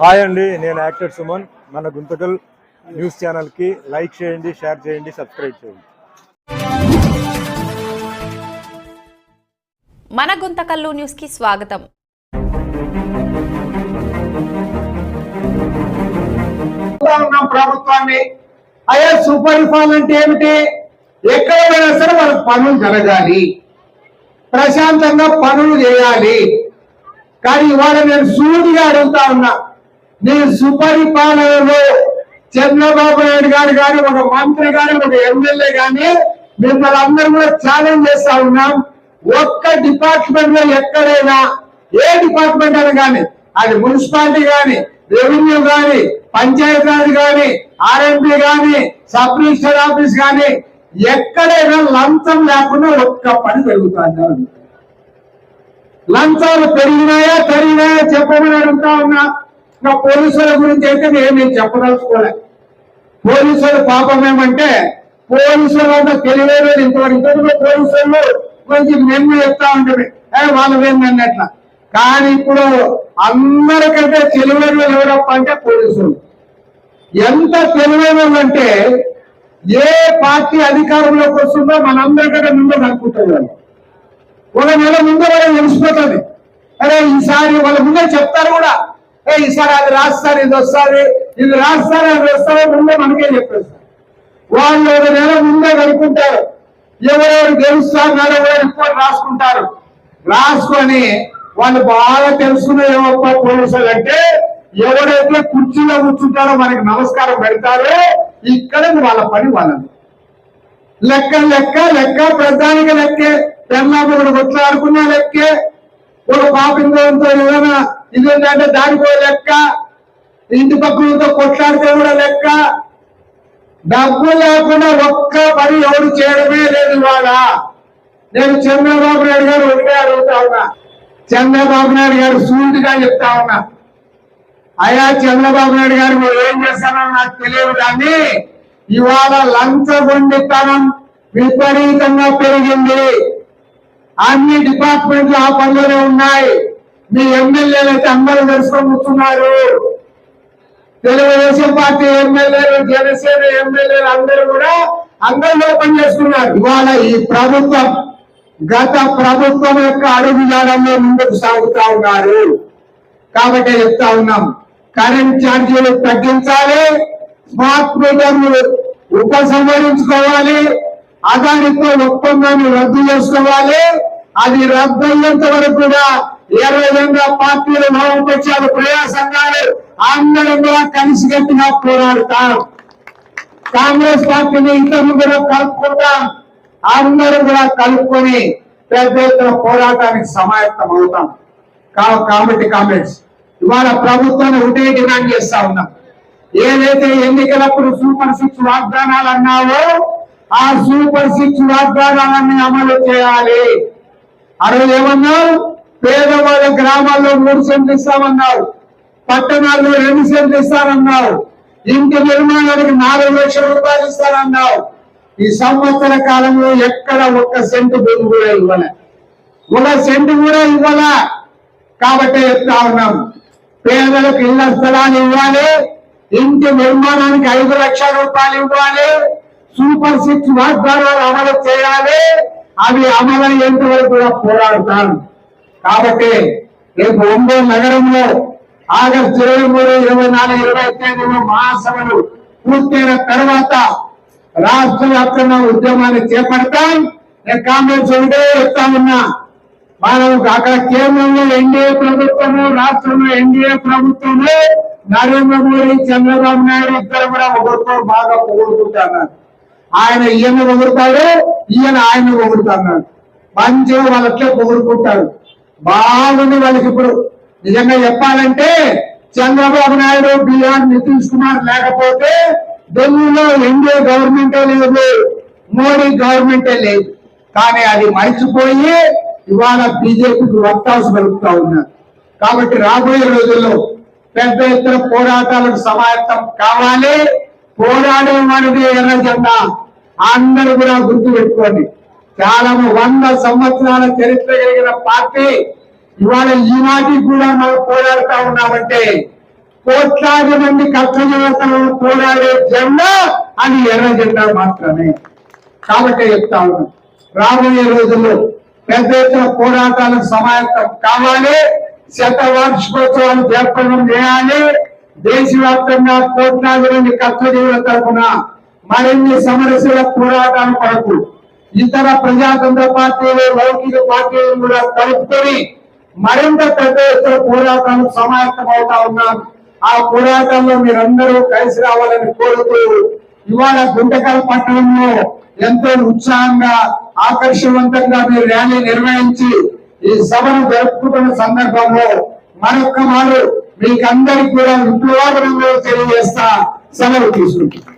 Hi అండి నేను actor Suman. మన గుంతకల్ న్యూస్ ఛానల్కి లైక్ చేయండి షేర్ చేయండి సబ్స్క్రైబ్ చేయండి. మన గుంతకల్లు న్యూస్కి స్వాగతం ప్రభుత్వాన్ని అయ్యా సుపరిపాలన అంటే ఏమిటి? ఎక్కడ పోయినా సరే వాళ్ళకి పనులు జరగాలి. ప్రశాంతంగా పనులు చేయాలి. కానీ ఇవాళ నేను సూటిగా అడుగుతా ఉన్నా. నీ సుపరిపాలనలో చంద్రబాబు నాయుడు గారు కానీ ఒక మంత్రి కానీ ఒక ఎమ్మెల్యే కానీ మిమ్మల్ని అందరూ కూడా ఛాలెంజ్ చేస్తా ఉన్నాం. ఒక్క డిపార్ట్మెంట్లో ఎక్కడైనా ఏ డిపార్ట్మెంట్ అయినా కానీ అది మున్సిపాలిటీ కానీ రెవెన్యూ కానీ పంచాయతీరాజ్ కానీ ఆర్ఎంపీ కానీ సబ్ రిజిస్టర్ ఆఫీస్ కానీ ఎక్కడైనా లంచం లేకుండా ఒక్క పని జరుగుతుంది లంచాలు పెరిగినాయా పెరిగినాయా చెప్పమని అడుగుతా ఉన్నా. ఇంకా పోలీసుల గురించి అయితే నేను నేను చెప్పదలుచుకోలే. పోలీసుల పాపం ఏమంటే పోలీసులు అంతా తెలియలేదు ఇంతవరకు. ఇంతవరకు పోలీసులు కొంచెం మేము చెప్తా ఉంటుంది ఏ వాళ్ళవేంది కానీ ఇప్పుడు అందరికంటే తెలివైన ఎవరప్ప అంటే పోలీసులు. ఎంత తెలివైన అంటే ఏ పార్టీ అధికారంలోకి వస్తుందో మనందరికంటే ముందు అనుకుంటున్నాను ఒక నెల ముందు వాళ్ళకి తెలిసిపోతుంది. అరే ఈసారి వాళ్ళ ముందే చెప్తారు కూడా. ఏ ఈసారి అది రాస్తారు ఇది వస్తారు ఇది రాస్తారు అది వస్తారు ముందే మనకే చెప్పేస్తారు. వాళ్ళు ఒక నెల ముందే కనుక్కుంటారు. ఎవరెవరు గెలుస్తున్నారు ఎవరు రిపోర్ట్ రాసుకుంటారు. రాసుకొని వాళ్ళు బాగా తెలుసుకున్న ఏమప్ప పోలీసులు అంటే ఎవరైతే కుర్చీలో కూర్చుంటారో మనకి నమస్కారం పెడతారో ఇక్కడ వాళ్ళ పని వాళ్ళది. లెక్క లెక్క లెక్క ప్రధానిక లెక్కే. పెన్నాపుడు కొట్లాడుకున్న లెక్కే ఒక పాపిందంతో ఏదైనా ఇది ఏంటంటే దానికి లెక్క ఇంటి పక్కలతో కొట్లాడితే కూడా లెక్క. డబ్బు లేకుండా ఒక్క పని ఎవరు చేయడమే లేదు ఇవాళ. నేను చంద్రబాబు నాయుడు గారు ఒకటే అడుగుతా ఉన్నా. చంద్రబాబు నాయుడు గారు సూటిగా చెప్తా ఉన్నా. అయ్యా చంద్రబాబు నాయుడు గారు మీరు ఏం చేస్తారో నాకు తెలియదు కానీ ఇవాళ లంచగొండితనం విపరీతంగా పెరిగింది. అన్ని డిపార్ట్మెంట్లు ఆ పనిలోనే ఉన్నాయి. మీ ఎమ్మెల్యేలు అయితే అందరూ తెలుసుకొని కూర్చున్నారు. తెలుగుదేశం పార్టీ ఎమ్మెల్యేలు జనసేన ఎమ్మెల్యేలు అందరూ కూడా అందరిలో పనిచేస్తున్నారు ఇవాళ ఈ ప్రభుత్వం గత ప్రభుత్వం యొక్క అడుగు జాడంలో ముందుకు సాగుతా ఉన్నారు. కాబట్టి చెప్తా ఉన్నాం కరెంట్ ఛార్జీలు తగ్గించాలి స్మార్ట్ మీటర్లు ఉపసంహరించుకోవాలి అదానితో ఒప్పందాన్ని రద్దు చేసుకోవాలి. అది రద్దయ్యేంత వరకు కూడా ఏ విధంగా పార్టీలు వామపక్షాలు ప్రజా సంఘాలు అందరం కూడా కలిసికట్టుగా పోరాడతాం కాంగ్రెస్ పార్టీని ఇతరులు కూడా కలుపుకుంటాం అందరూ కూడా కలుపుకొని పెద్ద ఎత్తున పోరాటానికి సమాయత్తం అవుతాం. కా- కాబట్టి కామెంట్స్ ఇవాళ ప్రభుత్వాన్ని ఒకటే డిమాండ్ చేస్తా ఉన్నాం. ఏదైతే ఎన్నికలప్పుడు సూపర్ సిక్స్ వాగ్దానాలు అన్నావో ఆ సూపర్ సిక్స్ వాగ్దానాలన్నీ అమలు చేయాలి. అరవై ఏమన్నారు? పేదవాళ్ళ గ్రామాల్లో మూడు సెంట్లు ఇస్తామన్నారు. పట్టణాల్లో రెండు సెంట్లు ఇస్తానన్నావు ఇంటి నిర్మాణానికి నాలుగు లక్షల రూపాయలు ఇస్తానన్నావు ఈ సంవత్సర కాలంలో ఎక్కడ ఒక్క సెంటు భూమి కూడా ఇవ్వలే. ఒక సెంటు కూడా ఇవ్వలే. కాబట్టి చెప్తా ఉన్నాం. పేదలకు ఇళ్ళ స్థలాలు ఇవ్వాలి. ఇంటి నిర్మాణానికి ఐదు లక్షల రూపాయలు ఇవ్వాలి. సూపర్ సిక్స్ వాగ్దానాలు అమలు చేయాలి. అవి అమలయ్యేంత వరకు కూడా పోరాడుతాం కాబట్టి రేపు ఒంగోలు నగరంలో ఆగస్టు ఇరవై మూడు ఇరవై నాలుగు ఇరవై తేదీలో మహాసభలు పూర్తయిన తర్వాత రాష్ట్ర వ్యాప్తంగా ఉద్యమాన్ని చేపడతాం. నేను కాంగ్రెస్ ఒకటే చెప్తా ఉన్నా. మనం అక్కడ కేంద్రంలో ఎన్డీఏ ప్రభుత్వము రాష్ట్రంలో ఎన్డీఏ ప్రభుత్వము నరేంద్ర మోడీ చంద్రబాబు నాయుడు ఇద్దరు కూడా ఒకరితో బాగా పొగుడుకుంటున్నారు ఆయన ఈయన పొగుడుతాడు ఈయన ఆయన పొగుడుతున్నాడు మంచిగా వాళ్ళట్లే పొగుడుకుంటారు బాగుంది వాళ్ళకి ఇప్పుడు. నిజంగా చెప్పాలంటే చంద్రబాబు నాయుడు బిఆర్ నితీష్ కుమార్ లేకపోతే ఢిల్లీలో ఎన్డీఏ గవర్నమెంటే లేదు మోడీ గవర్నమెంటే లేదు. కానీ అది మర్చిపోయి ఇవాళ బీజేపీకి వత్తాసు కలుపుతా ఉన్నారు. కాబట్టి రాబోయే రోజుల్లో పెద్ద ఎత్తున పోరాటాలకు సమాయత్తం కావాలి. పోరాడే మనది ఎర్ర జెండా. అందరూ కూడా గుర్తు పెట్టుకోండి. చాలా వంద సంవత్సరాల చరిత్ర కలిగిన పార్టీ ఇవాళ ఈనాటికి కూడా మనం పోరాడుతా ఉన్నామంటే కోట్లాది మంది కష్టజీవితంలో పోరాడే జెండా అది ఎర్ర జెండా మాత్రమే. కాబట్టి చెప్తా ఉన్నాం రాబోయే రోజుల్లో పెద్ద ఎత్తున పోరాటాలకు సమాయత్తం కావాలి. శతవార్షికోత్సవాలు జరపడం చేయాలి. దేశవ్యాప్తంగా కోట్లాది మంది కష్టజీవుల తరఫున మరిన్ని సమరస్యల పోరాటాల కొరకు ఇతర ప్రజాతంత్ర పార్టీలు లౌకిక పార్టీలు కూడా కలుపుకొని మరింత పెద్ద ఎత్తున పోరాటాలు సమాయత్తమవుతా ఉన్నాం ఆ పోరాటంలో మీరందరూ కలిసి రావాలని కోరుతూ ఇవాళ గుంటకల్ పట్టణంలో ఎంతో ఉత్సాహంగా ఆకర్షవంతంగా మీరు ర్యాలీ నిర్వహించి ఈ సభను జరుపుకుంటున్న సందర్భంలో మరొక్క మారు మీకందరికి కూడా విప్లవాభినందనలు తెలియజేస్తా సెలవు తీసుకుంటున్నాను.